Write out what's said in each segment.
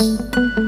Música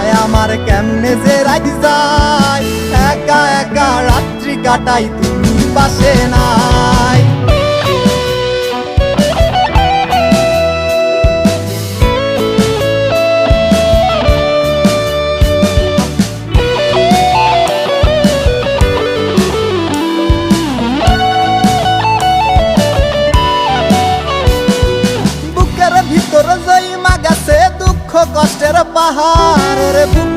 আমার কেমনে যে রাত যায়? একা একা রাত্রি কাটাই, তুমি পাশে নাই। দুঃখ কষ্টের পাহাড়। রে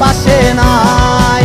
পাশে নাই।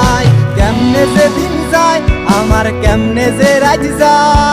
যে দিন যায় আমার কেমনে যে রাজ যায়।